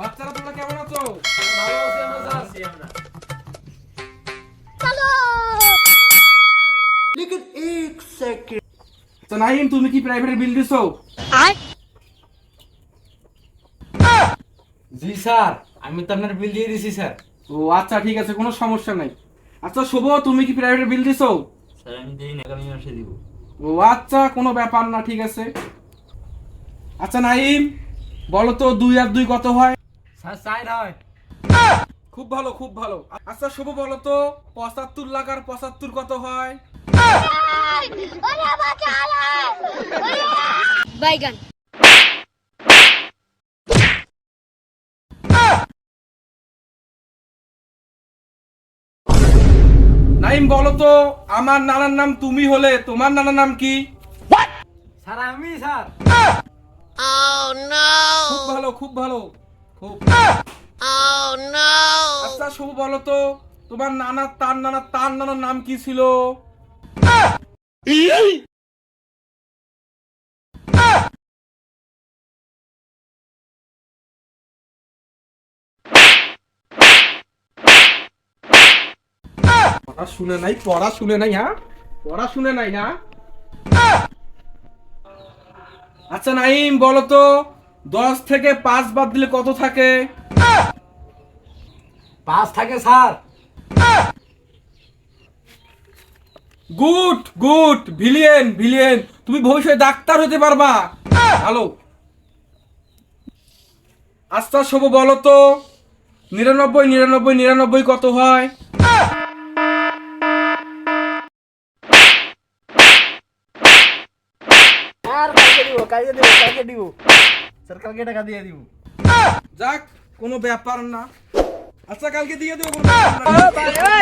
বাচ্চারা তোমরা কেমন আছো? ভালো আছি আমরা স্যার তো নাইম তুমি কি প্রাইভেট বিল দিছো জি স্যার। আমি তো আপনার বিল দিয়ে দিছি স্যার। ও আচ্ছা ঠিক আছে কোনো সমস্যা নাই। আচ্ছা শুভ তুমি কি প্রাইভেট বিল দিছো? স্যার আমি দিই না আগামী মাসে দিব। ও আচ্ছা কোনো ব্যাপার না ঠিক আছে। আচ্ছা নাইম বলো তো দুই আর দুই কত হয়? স্যার হয়। খুব ভালো খুব ভালো। আচ্ছা শুভ বলো তো পঁচাত্তর লাখ আর পঁচাত্তর কত হয়? বাইগান। নাইম বলো তো আমার নানার নাম তুমি হলে তোমার নানার নাম কি? স্যার আমি স্যার। খুব ভালো খুব ভালো খুব। আচ্ছা শুভ বলো তো তোমার নানা তার নানা তার নানার নাম কি ছিল? পড়া শুনে নাই পড়া শুনে নাই হ্যাঁ? পড়া শুনে নাই না? আচ্ছা নাইম বলো তো দশ থেকে পাঁচ বাদ দিলে কত থাকে? পাস থাকে স্যার। গুড গুড ভিলিয়েন ভিলিয়েন তুমি ভবিষ্যতে ডাক্তার হতে পারবা। ভালো। আস্তা শুভ বলো তো নিরানব্বই নিরানব্বই নিরানব্বই কত হয়? কালকে দিব কালকে দিব কালকে দিব। স্যার কালকে টাকা দিয়ে দিব। যাক কোনো ব্যাপার না। আচ্ছা কালকে দিয়ে দেবো কোনো ব্যাপার না।